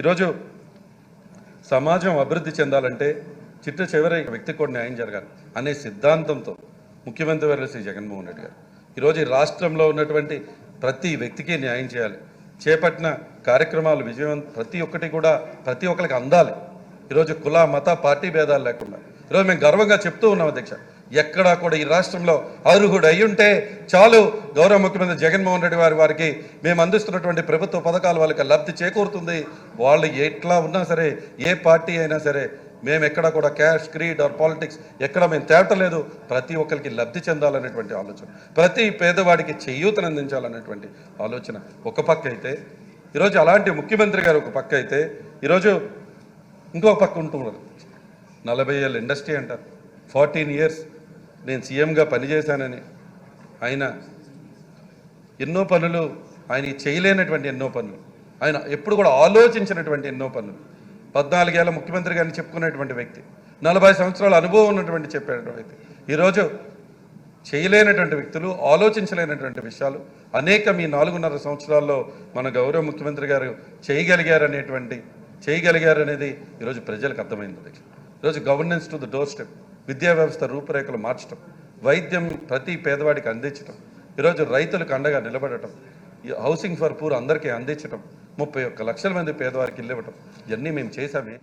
ఈరోజు సమాజం అభివృద్ధి చెందాలంటే చిట్ట చివరి వ్యక్తికి కూడా న్యాయం జరగాలి అనే సిద్ధాంతంతో ముఖ్యమంత్రి వర్యులు శ్రీ జగన్మోహన్ రెడ్డి గారు. ఈరోజు ఈ రాష్ట్రంలో ఉన్నటువంటి ప్రతి వ్యక్తికి న్యాయం చేయాలి. చేపట్టిన కార్యక్రమాలు విజయవంత ప్రతి ఒక్కటి కూడా ప్రతి ఒక్కరికి అందాలి. ఈరోజు కుల మత పార్టీ భేదాలు లేకుండా. ఈరోజు మేము గర్వంగా చెప్తూ ఉన్నాం అధ్యక్ష. ఎక్కడా కూడా ఈ రాష్ట్రంలో అర్హుడు అయ్యుంటే చాలు గౌరవ ముఖ్యమంత్రి జగన్మోహన్ రెడ్డి వారి వారికి మేము అందిస్తున్నటువంటి ప్రభుత్వ పథకాలు వాళ్ళకి లబ్ధి చేకూరుతుంది. వాళ్ళు ఎట్లా ఉన్నా సరే ఏ పార్టీ అయినా సరే మేము ఎక్కడ కూడా క్యాష్ క్రీడ్ ఆర్ పాలిటిక్స్ ఎక్కడ మేము తేటలేదు ప్రతి ఒక్కరికి లబ్ధి చెందాలనేటువంటి ఆలోచన ప్రతి పేదవాడికి చేయూతను అందించాలనేటువంటి ఆలోచన ఒక పక్క అయితే ఈరోజు అలాంటి ముఖ్యమంత్రి గారు ఒక పక్క అయితే ఈరోజు ఇంకో పక్క ఉంటున్నారు నలభై ఏళ్ళ ఇండస్ట్రీ అంటారు. ఫార్టీన్ ఇయర్స్ నేను సీఎంగా పనిచేశానని ఆయన ఎన్నో పనులు ఆయన చేయలేనటువంటి ఎన్నో పనులు ఆయన ఎప్పుడు కూడా ఆలోచించినటువంటి ఎన్నో పనులు. పద్నాలుగేళ్ళ ముఖ్యమంత్రి గారిని చెప్పుకునేటువంటి వ్యక్తి నలభై సంవత్సరాల అనుభవం ఉన్నటువంటి చెప్పేటువంటి వ్యక్తి. ఈరోజు చేయలేనటువంటి వ్యక్తులు ఆలోచించలేనటువంటి విషయాలు అనేక మీ నాలుగున్నర సంవత్సరాల్లో మన గౌరవ ముఖ్యమంత్రి గారు చేయగలిగారనేటువంటి చేయగలిగారనేది చేయగలిగారు అనేది ఈరోజు ప్రజలకు అర్థమైంది. ఈరోజు governance to the door step విద్యా వ్యవస్థ రూపురేఖలు మార్చడం వైద్యం ప్రతి పేదవాడికి అందించడం ఈరోజు రైతులకు అండగా నిలబడటం హౌసింగ్ ఫర్ పూర్ అందరికీ అందించడం ముప్పై ఒక్క లక్షల మంది పేదవారికి ఇల్లు ఇవ్వటం ఇవన్నీ మేము చేశామే.